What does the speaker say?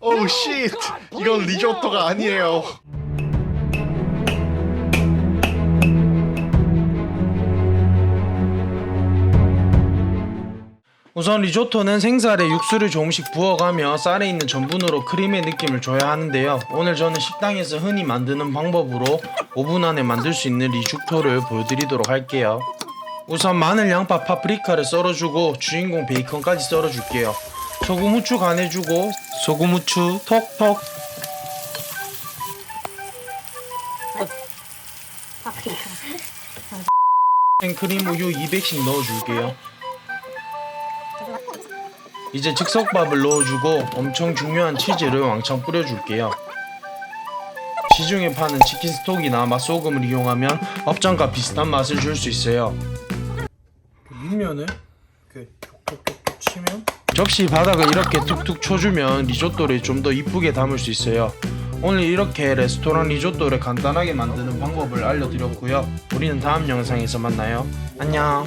오우 씨 이건 리조또가 아니에요 우선 리조토는 생쌀에 육수를 조금씩 부어가며 쌀에 있는 전분으로 크림의 느낌을 줘야 하는데요. 오늘 저는 식당에서 흔히 만드는 방법으로 5분 안에 만들 수 있는 리조토를 보여드리도록 할게요. 우선 마늘, 양파, 파프리카를 썰어주고 주인공 베이컨까지 썰어줄게요. 소금, 후추 간해주고 소금, 후추 톡톡 크림 우유 200씩 넣어줄게요. 이제 즉석밥을 넣어주고 엄청 중요한 치즈를 왕창 뿌려줄게요. 시중에 파는 치킨 스톡이나 맛소금을 이용하면 업장과 비슷한 맛을 줄 수 있어요. 밑면을 이렇게 톡톡톡톡 치면 접시 바닥을 이렇게 툭툭 쳐주면 리조또를 좀 더 이쁘게 담을 수 있어요. 오늘 이렇게 레스토랑 리조또를 간단하게 만드는 방법을 알려드렸고요. 우리는 다음 영상에서 만나요. 안녕.